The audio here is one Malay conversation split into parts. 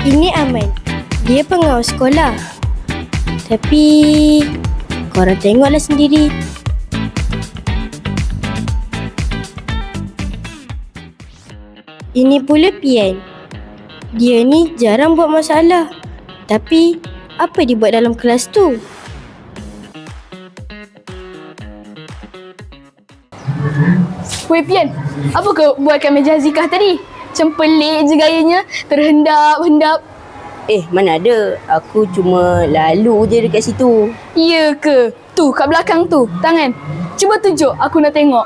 Ini Aman. Dia pengawas sekolah. Tapi korang tengoklah sendiri. Ini pula Pian. Dia ni jarang buat masalah. Tapi apa dia buat dalam kelas tu? Weh Pian, apa kau buatkan meja Azikah tadi? Macam pelik je gayanya, terhendap-hendap. Eh, mana ada. Aku cuma lalu je dekat situ. Ya ke? Tu, kat belakang tu, tangan. Cuba tunjuk, aku nak tengok.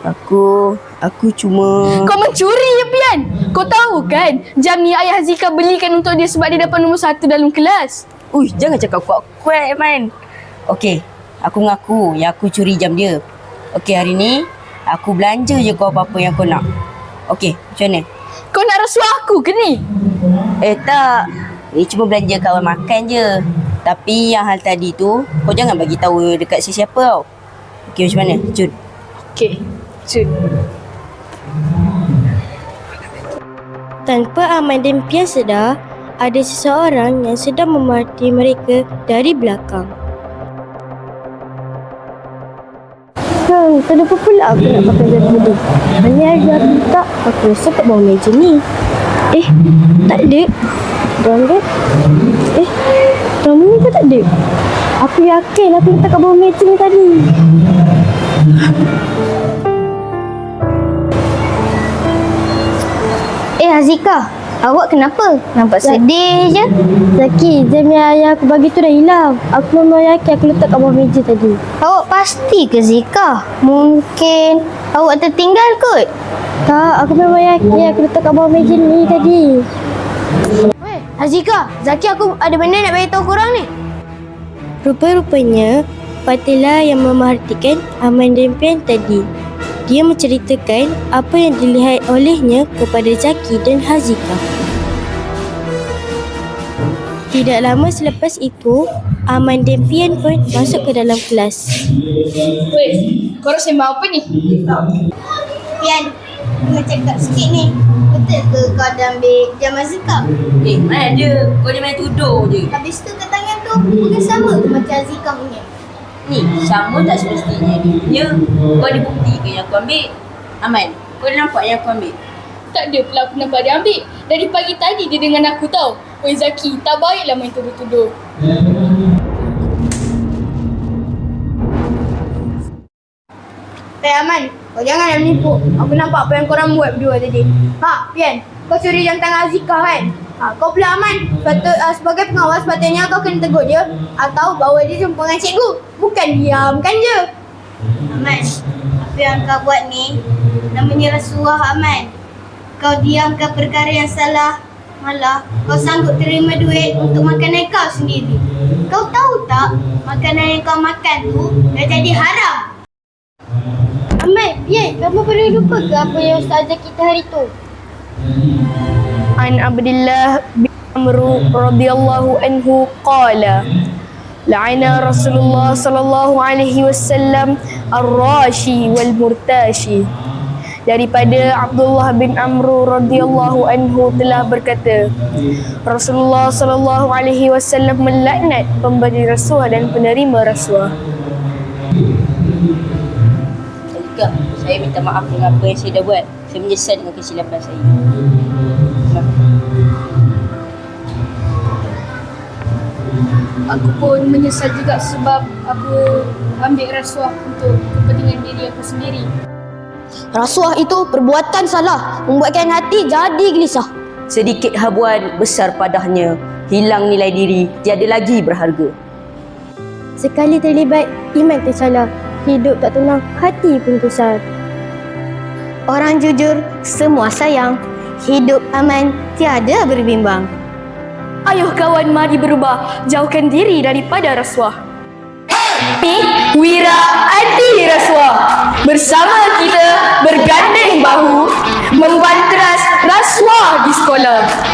Aku, aku cuma... Kau mencuri ya Pian? Kau tahu kan, jam ni ayah Azikah belikan untuk dia sebab dia dapat nombor satu dalam kelas. Uish, jangan cakap kuat-kuat, man. Okey, aku ngaku yang aku curi jam dia. Okey, hari ni aku belanja je kau apa-apa yang kau nak. Okey, macam mana? Kau nak rasuah aku ke ni? Eh, tak. Ni cuma belanja kawan makan je. Tapi yang hal tadi tu, kau jangan bagi tahu dekat sesiapa tau. Okey, macam mana? Jun. Okey, cun. Tanpa Aman dan Pian sedar, ada seseorang yang sedang memarti mereka dari belakang. Kenapa pula aku nak pakai baju ni? Hanya ada aku tak, aku rasa kat bawah meja ni. Eh, tak ada. Rambut? Eh, rambut ni kan tak ada. Aku yakin aku letak kat bawah meja ni tadi. Eh Azika, awak kenapa? Nampak sedih je. Zaki, jam yang aku bagi tu dah hilang. Aku memang yakin aku letak kat bawah meja tadi. Awak pasti ke Zika? Mungkin awak tertinggal kot. Tak, aku memang yakin aku letak kat bawah meja ni tadi. Weh, Azika, Zaki aku ada benda nak beritahu korang ni. Rupa-rupanya, Fatila yang memerhatikan Aman dan Pian tadi. Dia menceritakan apa yang dilihat olehnya kepada Zaki dan Hazika. Tidak lama selepas itu, Aman dan Pian pun masuk ke dalam kelas. Weh, korang sembang apa ni? Pian, nak cakap sikit ni. Betul ke kau ada ambil jam Azika? Eh, mana ada. Kau jangan main tuduh je. Habis tu ke tangan tu bukan sama ke macam Azika punya? Ni, sama tak semestinya dia punya. Kau ada bukti ke yang aku ambil? Aman, kau dah nampak yang aku ambil? Tak ada pula aku nampak dia ambil. Dari pagi tadi dia dengan aku tau. Weh Zaki, tak baiklah main tuduh-tuduh. Eh Aman, kau jangan nak menipu. Aku nampak apa yang korang buat berdua tadi. Ha, Pian, kau curi jam tangan Azika kan? Ha, kau pula Aman, patut, uh, sebagai pengawas patutnya kau kena tegur dia atau bawa dia jumpa dengan cikgu. Bukan diamkan je. Aman, apa yang kau buat ni namanya rasuah Aman. Kau diamkan perkara yang salah, malah kau sanggup terima duit untuk makanan kau sendiri. Kau tahu tak, makanan yang kau makan tu dah jadi haram. Ahmad, Pian, kamu pernah lupa ke apa yang Ustaz ajar kita hari tu? An Abdullah bin Amr radhiyallahu anhu qala La'ana Rasulullah sallallahu alaihi wasallam ar-rashi wal murtashi daripada Abdullah bin Amr radhiyallahu anhu telah berkata Rasulullah sallallahu alaihi wasallam melaknat pemberi rasuah dan penerima rasuah Azika, saya minta maaf dengan apa yang saya dah buat. Saya menyesal dengan kesilapan saya. Aku pun menyesal juga sebab aku ambil rasuah untuk kepentingan diri aku sendiri. Rasuah itu perbuatan salah, membuatkan hati jadi gelisah. Sedikit habuan besar padahnya. Hilang nilai diri, tiada lagi berharga. Sekali terlibat, iman tersalah. Hidup tak tenang, hati pun kusar. Orang jujur semua sayang, hidup aman tiada berbimbang. Ayuh kawan mari berubah, jauhkan diri daripada rasuah. Kami Wira Anti Rasuah. Bersama kita bergandeng bahu Membanteras rasuah di sekolah